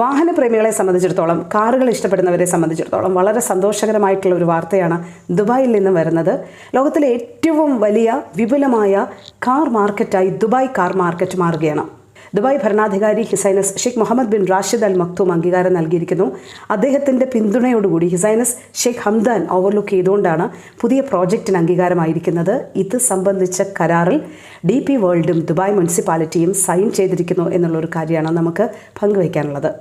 വാഹനപ്രേമികളെ സംബന്ധിച്ചിടത്തോളം കാറുകൾ ഇഷ്ടപ്പെടുന്നവരെ സംബന്ധിച്ചിടത്തോളം വളരെ സന്തോഷകരമായിട്ടുള്ള ഒരു വാർത്തയാണ് ദുബായിൽ നിന്ന് വരുന്നത്. ലോകത്തിലെ ഏറ്റവും വലിയ വിപുലമായ കാർ മാർക്കറ്റായി ദുബായ് കാർ മാർക്കറ്റ് മാറുകയാണ്. ദുബായ് ഭരണാധികാരി his highness Sheikh Mohammed bin Rashid Al Maktoum അംഗീകാരം നൽകിയിരിക്കുന്നു. അദ്ദേഹത്തിന്റെ പിന്തുണയോടുകൂടി his highness Sheikh Hamdan overlook ചെയ്തുകൊണ്ടാണ് പുതിയ പ്രോജക്റ്റിന് അംഗീകാരമായിരിക്കുന്നത്. ഇത് സംബന്ധിച്ച കരാറിൽ ഡി പി വേൾഡും ദുബായ് മുനിസിപ്പാലിറ്റിയും സൈൻ ചെയ്തിരിക്കുന്നു എന്നുള്ളൊരു കാര്യമാണ് നമുക്ക് പങ്കുവയ്ക്കാനുള്ളത്.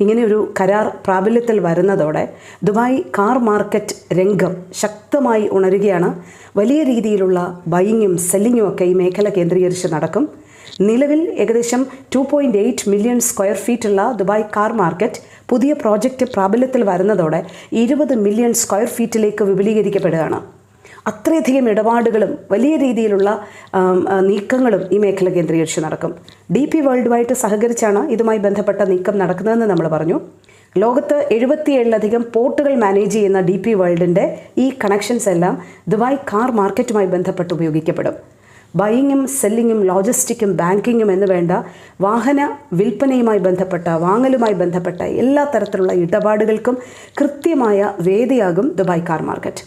ഇങ്ങനെയൊരു കരാർ പ്രാബല്യത്തിൽ വരുന്നതോടെ ദുബായ് കാർ മാർക്കറ്റ് രംഗം ശക്തമായി ഉണരുകയാണ്. വലിയ രീതിയിലുള്ള ബൈയിങ്ങും സെല്ലിങ്ങും ഒക്കെ ഈ മേഖല കേന്ദ്രീകരിച്ച് നടക്കും. നിലവിൽ ഏകദേശം two point eight million square ഫീറ്റുള്ള Dubai car market പുതിയ പ്രോജക്റ്റ് പ്രാബല്യത്തിൽ വരുന്നതോടെ ഇരുപത് മില്യൺ സ്ക്വയർ ഫീറ്റിലേക്ക് വിപുലീകരിക്കപ്പെടുകയാണ്. അത്രയധികം ഇടപാടുകളും വലിയ രീതിയിലുള്ള നീക്കങ്ങളും ഈ മേഖല കേന്ദ്രീകരിച്ച് നടക്കും. ഡി പി വേൾഡുമായിട്ട് സഹകരിച്ചാണ് ഇതുമായി ബന്ധപ്പെട്ട നീക്കം നടക്കുന്നതെന്ന് നമ്മൾ പറഞ്ഞു. ലോകത്ത് എഴുപത്തിയേഴിലധികം പോർട്ടുകൾ മാനേജ് ചെയ്യുന്ന ഡി പി വേൾഡിന്റെ ഈ കണക്ഷൻസ് എല്ലാം ദുബായ് കാർ മാർക്കറ്റുമായി ബന്ധപ്പെട്ട് ഉപയോഗിക്കപ്പെടും. ബൈയിങ്ങും സെല്ലിങ്ങും ലോജിസ്റ്റിക്കും ബാങ്കിങ്ങും എന്ന് വേണ്ട വാഹന വിൽപ്പനയുമായി ബന്ധപ്പെട്ട വാങ്ങലുമായി ബന്ധപ്പെട്ട എല്ലാ തരത്തിലുള്ള ഇടപാടുകൾക്കും കൃത്യമായ വേദിയാകും ദുബായ് കാർ മാർക്കറ്റ്.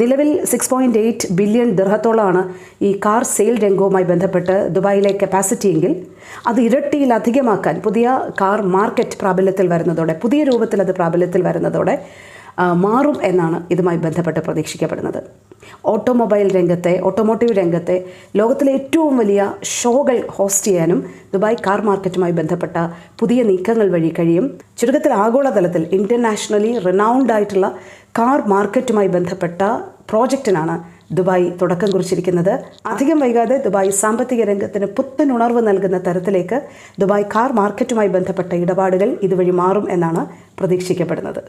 നിലവിൽ സിക്സ് പോയിന്റ് എയ്റ്റ് ബില്യൺ ദിർഹത്തോളമാണ് ഈ കാർ സെയിൽ രംഗവുമായി ബന്ധപ്പെട്ട് ദുബായിലെ കപ്പാസിറ്റിയെങ്കിൽ അത് ഇരട്ടിയിലധികമാക്കാൻ പുതിയ കാർ മാർക്കറ്റ് പ്രാബല്യത്തിൽ വരുന്നതോടെ പുതിയ രൂപത്തിൽ അത് പ്രാബല്യത്തിൽ വരുന്നതോടെ മാറും എന്നാണ് ഇതുമായി ബന്ധപ്പെട്ട് പ്രതീക്ഷിക്കപ്പെടുന്നത്. ഓട്ടോമൊബൈൽ രംഗത്തെ ഓട്ടോമോട്ടീവ് രംഗത്തെ ലോകത്തിലെ ഏറ്റവും വലിയ ഷോകൾ ഹോസ്റ്റ് ചെയ്യാനും ദുബായ് കാർ മാർക്കറ്റുമായി ബന്ധപ്പെട്ട പുതിയ നീക്കങ്ങൾ വഴി കഴിയും. ചുരുക്കത്തിൽ ആഗോളതലത്തിൽ ഇന്റർനാഷണലി റിനൗണ്ട് ആയിട്ടുള്ള കാർ മാർക്കറ്റുമായി ബന്ധപ്പെട്ട പ്രോജക്റ്റിനാണ് ദുബായ് തുടക്കം കുറിച്ചിരിക്കുന്നത്. അധികം വൈകാതെ ദുബായ് സാമ്പത്തിക രംഗത്തിന് പുത്തൻ ഉണർവ് നൽകുന്ന തരത്തിലേക്ക് ദുബായ് കാർ മാർക്കറ്റുമായി ബന്ധപ്പെട്ട ഇടപാടുകൾ ഇതുവഴി മാറും എന്നാണ് പ്രതീക്ഷിക്കപ്പെടുന്നത്.